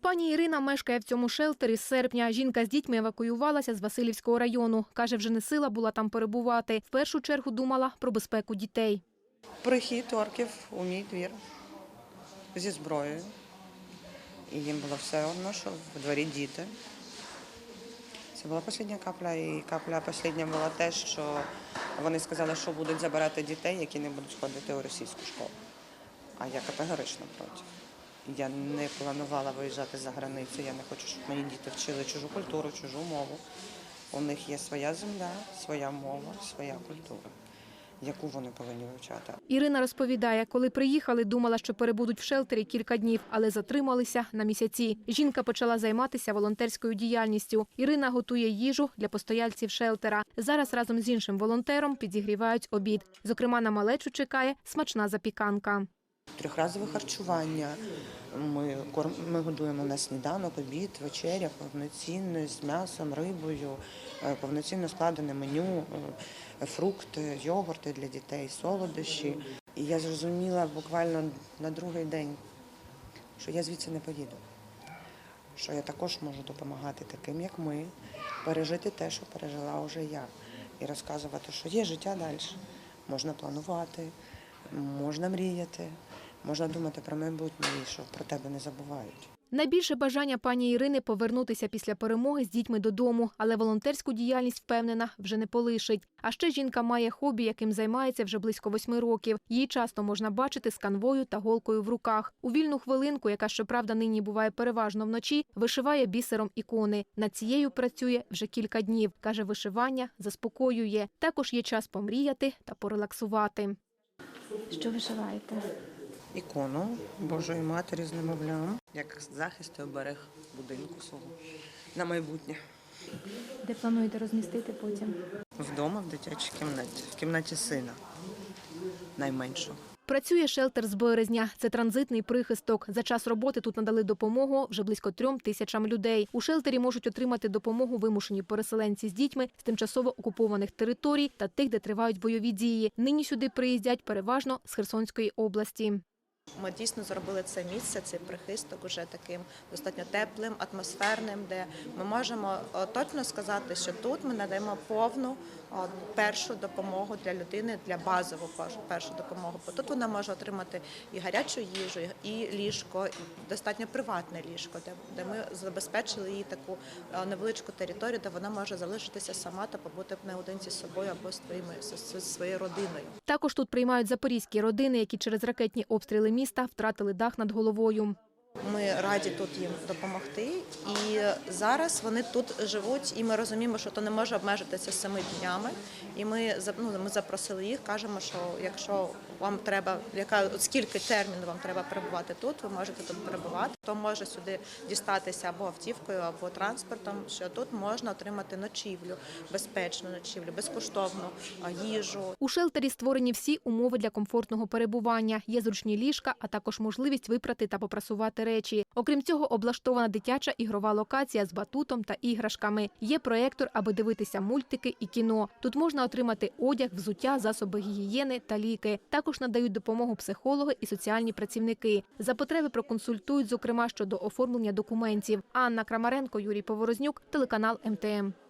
Пані Ірина мешкає в цьому шелтері з серпня. Жінка з дітьми евакуювалася з Васильівського району. Каже, вже не сила була там перебувати. В першу чергу думала про безпеку дітей. Прихід орків у мій двір зі зброєю. І їм було все одно, що в дворі діти. Це була остання капля, і капля остання була те, що вони сказали, що будуть забирати дітей, які не будуть ходити у російську школу. А я категорично проти. Я не планувала виїжджати за границю. Я не хочу, щоб мої діти вчили чужу культуру, чужу мову. У них є своя земля, своя мова, своя культура, яку вони повинні вивчати. Ірина розповідає, коли приїхали, думала, що перебудуть в шелтері кілька днів, але затрималися на місяці. Жінка почала займатися волонтерською діяльністю. Ірина готує їжу для постояльців шелтера. Зараз разом з іншим волонтером підігрівають обід. Зокрема, на малечу чекає смачна запіканка. Трьохразове харчування. Ми корм, ми годуємо на сніданок, обід, вечеря повноцінно з м'ясом, рибою, е, повноцінно складене меню, е, фрукти, йогурти для дітей, солодощі. І я зрозуміла буквально на другий день, що я звідси не поїду. Що я також можу допомагати таким, як ми, пережити те, що пережила вже я, і розказувати, що є життя далі. Можна планувати, можна мріяти, можна думати про майбутнє, і що про тебе не забувають. Найбільше бажання пані Ірини повернутися після перемоги з дітьми додому, але волонтерську діяльність впевнена вже не полишить. А ще жінка має хобі, яким займається вже близько восьми років. Її часто можна бачити з канвою та голкою в руках. У вільну хвилинку, яка щоправда нині буває переважно вночі, вишиває бісером ікони. Над цією працює вже кілька днів. каже, вишивання заспокоює. Також є час помріяти та порелаксувати. Що вишиваєте? Ікону Божої Матері з немовлям, як захист і оберег будинку свого на майбутнє. Де плануєте розмістити потім? Вдома в дитячій кімнаті, в кімнаті сина найменшого. Працює шелтер з березня. Це транзитний прихисток. За час роботи тут надали допомогу вже близько трьом тисячам людей. У шелтері можуть отримати допомогу вимушені переселенці з дітьми з тимчасово окупованих територій та тих, де тривають бойові дії. Нині сюди приїздять переважно з Херсонської області. Ми дійсно зробили це місце, цей прихисток уже таким достатньо теплим, атмосферним, де ми можемо точно сказати, що тут ми надаємо повну першу допомогу для людини, для базову першу- допомогу. Бо тут вона може отримати і гарячу їжу, і ліжко, і достатньо приватне ліжко, де, ми забезпечили їй таку е, невеличку територію, де вона може залишитися сама та побути наодинці з собою або з своєю родиною. Також тут приймають запорізькі родини, які через ракетні обстріли міста втратили дах над головою. Ми раді тут їм допомогти. І зараз вони тут живуть, і ми розуміємо, що то не може обмежитися семи днями. І ми ну, ми запросили їх, кажемо, що якщо вам треба, яка скільки терміну вам треба перебувати тут, ви можете тут перебувати. Хто може сюди дістатися або автівкою, або транспортом, що тут можна отримати ночівлю, безпечну ночівлю, безкоштовну їжу, У шелтері створені всі умови для комфортного перебування. Є зручні ліжка, а також можливість випрати та попрасувати речі. Окрім цього, облаштована дитяча ігрова локація з батутом та іграшками. Є проєктор, аби дивитися мультики і кіно. Тут можна отримати одяг, взуття, засоби гігієни та ліки. Також надають допомогу психологи і соціальні працівники. За потреби проконсультують, зокрема щодо оформлення документів. Анна Крамаренко, Юрій Поворознюк, телеканал МТМ.